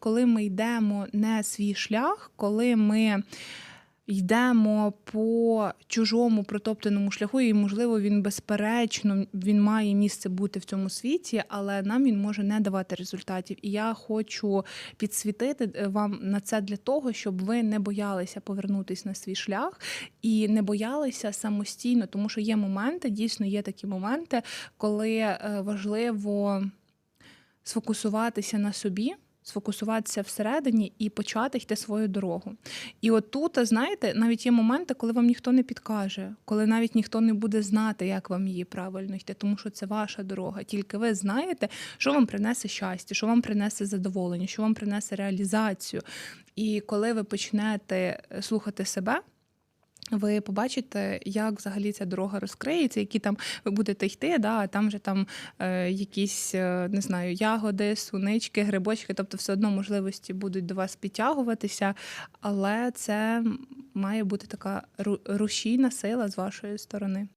Коли ми йдемо не свій шлях, коли ми йдемо по чужому протоптаному шляху, і, можливо, він безперечно він має місце бути в цьому світі, але нам він може не давати результатів. І я хочу підсвітити е, вам на це для того, щоб ви не боялися повернутися на свій шлях і не боялися самостійно, тому що є моменти, дійсно є такі моменти, коли е, важливо сфокусуватися на собі. Сфокусуватися всередині і почати йти свою дорогу. І от тут, знаєте, навіть є моменти, коли вам ніхто не підкаже, коли навіть ніхто не буде знати, як вам її правильно йти, тому що це ваша дорога. Тільки ви знаєте, що вам принесе щастя, що вам принесе задоволення, що вам принесе реалізацію. І коли ви почнете слухати себе. Ви побачите, як взагалі ця дорога розкриється, які там ви будете йти, да, а там вже там е, якісь е, не знаю, ягоди, сунички, грибочки, тобто все одно можливості будуть до вас підтягуватися, але це має бути така ру- рушійна сила з вашої сторони.